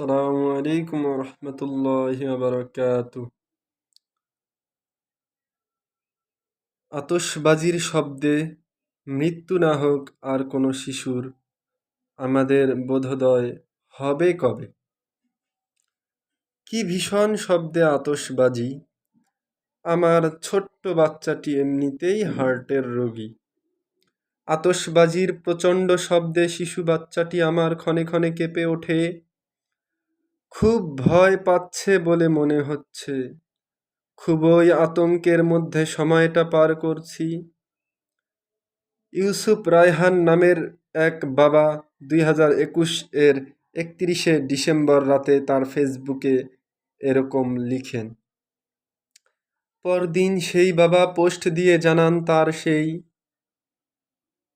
আসসালামু আলাইকুম রহমতুল্লাহ বারকাত আতশবাজির শব্দে মৃত্যু না হোক আর কোনো শিশুর আমাদের বোধোদয় হবে কবে? কি ভীষণ শব্দে আতসবাজি আমার ছোট্ট বাচ্চাটি এমনিতেই হার্টের রোগী। আতসবাজির প্রচণ্ড শব্দে শিশু বাচ্চাটি আমার ক্ষণে ক্ষণে কেঁপে ওঠে। খুব ভয় পাচ্ছে বলে মনে হচ্ছে। খুবই আতঙ্কের মধ্যে সময়টা পার করছি। ইউসুফ রায়হান নামের এক বাবা দুই হাজার একুশ এর একত্রিশে ডিসেম্বর রাতে তার ফেসবুকে এরকম লিখেন, পরদিন সেই বাবা পোস্ট দিয়ে জানান তার সেই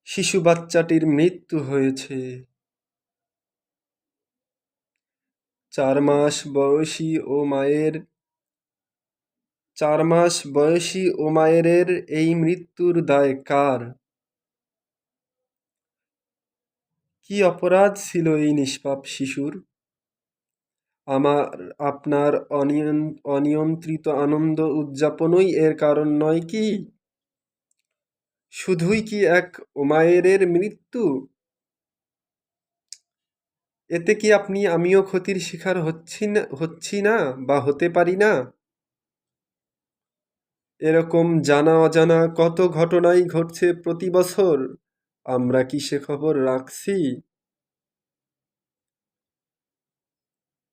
শিশু বাচ্চাটির মৃত্যু হয়েছে। চার মাস বয়সী ও মায়ের, চার মাস বয়সী ও মায়ের এই মৃত্যুর দায় কার? কি অপরাধ ছিল এই নিষ্পাপ শিশুর? আমার, আপনার অনিয়ন্ত্রিত আনন্দ উদযাপনই এর কারণ নয় কি? শুধুই কি এক ওমায়ের মৃত্যু? এতে কি আপনি আমিও ক্ষতির শিকার হচ্ছি না হচ্ছি না বা হতে পারি না? এরকম জানা অজানা কত ঘটনাই ঘটছে প্রতি বছর, আমরা কি সে খবর রাখছি?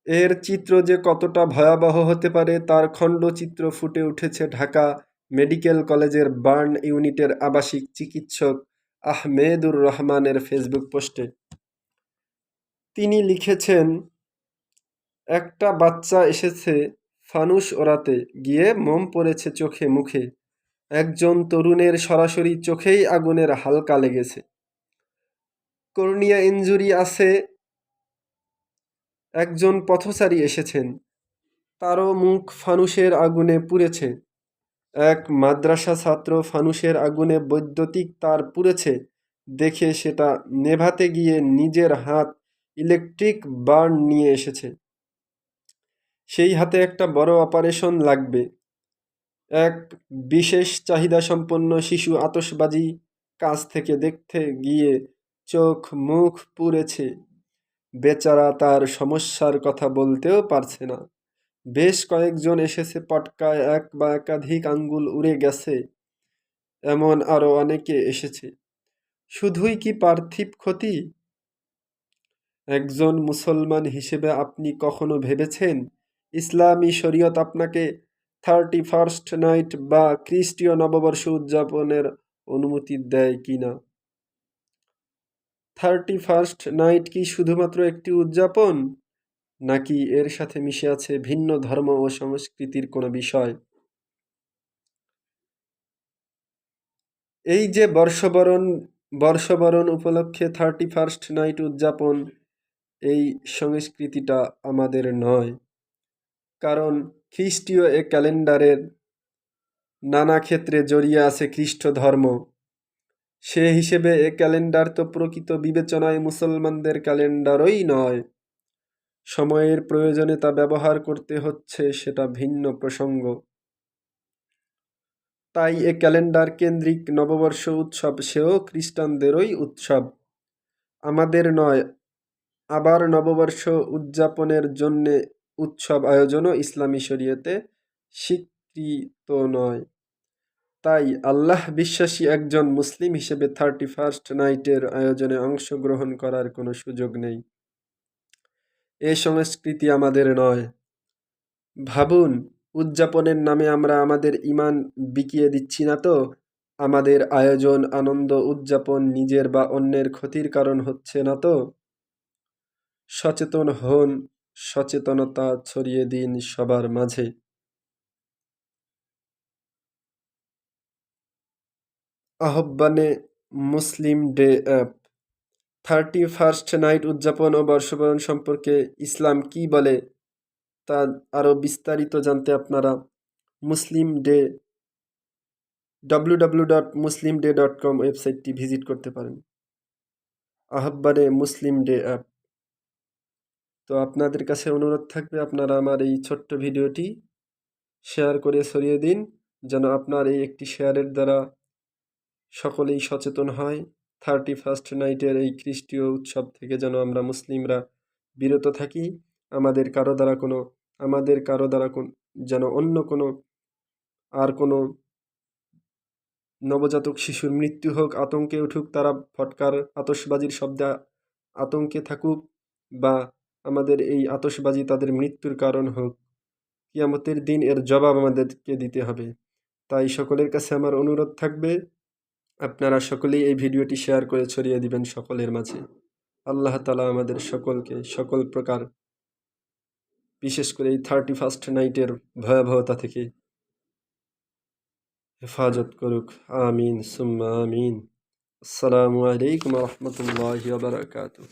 এর চিত্র যে কতটা ভয়াবহ হতে পারে তার খণ্ডচিত্র ফুটে উঠেছে ঢাকা মেডিকেল কলেজের বার্ন ইউনিটের আবাসিক চিকিৎসক আহমেদুর রহমানের ফেসবুক পোস্টে। তিনি লিখেছেন, একটা বাচ্চা এসেছে ফানুস ওরাতে গিয়ে মোম পড়েছে চোখে মুখে। একজন তরুণের সরাসরি চোখেই আগুনের হালকা লেগেছে। কর্নিয়া ইঞ্জুরি আছে, একজন পথচারী এসেছেন। তারও মুখ ফানুসের আগুনে পুড়েছে। এক মাদ্রাসা ছাত্র ফানুসের আগুনে বৈদ্যুতিক তার পুড়েছে। দেখে সেটা নেভাতে গিয়ে নিজের হাত ইলেকট্রিক বার্ন নিয়ে এসেছে। সেই হাতে একটা বড় অপারেশন লাগবে। এক বিশেষ চাহিদা সম্পন্ন শিশু আতসবাজি কাছ থেকে দেখতে গিয়ে চোখ মুখ পুড়েছে। বেচারা তার সমস্যার কথা বলতেও পারছে না। বেশ কয়েকজন এসেছে পটকায়, এক বা একাধিক আঙ্গুল উড়ে গেছে। এমন আরও অনেকে এসেছে। শুধুই কি পার্থিব ক্ষতি? একজন মুসলমান হিসেবে আপনি কখনো ভেবেছেন? ইসলামী শরীয়ত আপনাকে থার্টি ফার্স্ট নাইট বা খ্রিস্টীয় নববর্ষ উদযাপনের অনুমতি দেয় কি না? থার্টি ফার্স্ট নাইট কি শুধুমাত্র একটি উদযাপন? নাকি এর সাথে মিশে আছে ভিন্ন ধর্ম ও সংস্কৃতির কোনো বিষয়? এই যে বর্ষবরণ বর্ষবরণ উপলক্ষে থার্টি ফার্স্ট নাইট উদযাপন এই সংস্কৃতিটা আমাদের নয়। কারণ খ্রিস্টীয় এ ক্যালেন্ডারের নানা ক্ষেত্রে জড়িয়ে আছে খ্রিস্ট ধর্ম। সে হিসেবে এ ক্যালেন্ডার তো প্রকৃত বিবেচনায় মুসলমানদের ক্যালেন্ডারই নয়। সময়ের প্রয়োজনে তা ব্যবহার করতে হচ্ছে সেটা ভিন্ন প্রসঙ্গ। তাই এ ক্যালেন্ডার কেন্দ্রিক নববর্ষ উৎসব সেও খ্রিস্টানদেরই উৎসব। আমাদের নয় আবার নববর্ষ উদযাপনের জন্যে উৎসব আয়োজনও ইসলামী শরীয়তে স্বীকৃত নয়। তাই আল্লাহ বিশ্বাসী একজন মুসলিম হিসেবে থার্টি ফার্স্ট নাইটের আয়োজনে অংশগ্রহণ করার কোনো সুযোগ নেই। এ সংস্কৃতি আমাদের নয়। ভাবুন, উদযাপনের নামে আমরা আমাদের ইমান বিকিয়ে দিচ্ছি না তো? আমাদের আয়োজন, আনন্দ, উদযাপন নিজের বা অন্যের ক্ষতির কারণ হচ্ছে না তো? সচেতন হন, সচেতনতা ছড়িয়ে দিন সবার মাঝে। আহ্বানে Muslim Day app. Thirty first night উদযাপন ও বর্ষবরণ সম্পর্কে ইসলাম কি বলে, তা আরও বিস্তারিত জানতে আপনারা Muslim Day W W dot Muslim Day dot com ওয়েবসাইটটি ভিজিট করতে পারেন। আহ্বানে মুসলিম ডে অ্যাপ। তো আপনাদের কাছে অনুরোধ থাকবে আপনারা আমার এই ছোট্ট ভিডিওটি শেয়ার করে ছড়িয়ে দিন, যেন আপনার এই একটি শেয়ারের দ্বারা সকলেই সচেতন হয়। থার্টি ফার্স্ট নাইটের এই খ্রিস্টীয় উৎসব থেকে যেন আমরা মুসলিমরা বিরত থাকি। আমাদের কারও দ্বারা কোনো, আমাদের কারও দ্বারা কোন, যেন অন্য কোনো, আর কোনো নবজাতক শিশুর মৃত্যু হোক, আতঙ্কে উঠুক, তারা ফটকার আতসবাজির শব্দে আতঙ্কে থাকুক বা আমাদের এই আতসবাজি তাদের মৃত্যুর কারণ হোক। কিয়ামতের দিন এর জবাব আমাদেরকে দিতে হবে। তাই সকলের কাছে আমার অনুরোধ থাকবে, আপনারা সকলেই এই ভিডিওটি শেয়ার করে ছড়িয়ে দিবেন সকলের মাঝে। আল্লাহ তালা আমাদের সকলকে সকল প্রকার, বিশেষ করে এই থার্টি ফার্স্ট নাইটের ভয়াবহতা থেকে হেফাজত করুক। আমিন, সুম্মা আমিন। আসসালামু আলাইকুম রহমতুল্লাহ বারকাতুহ।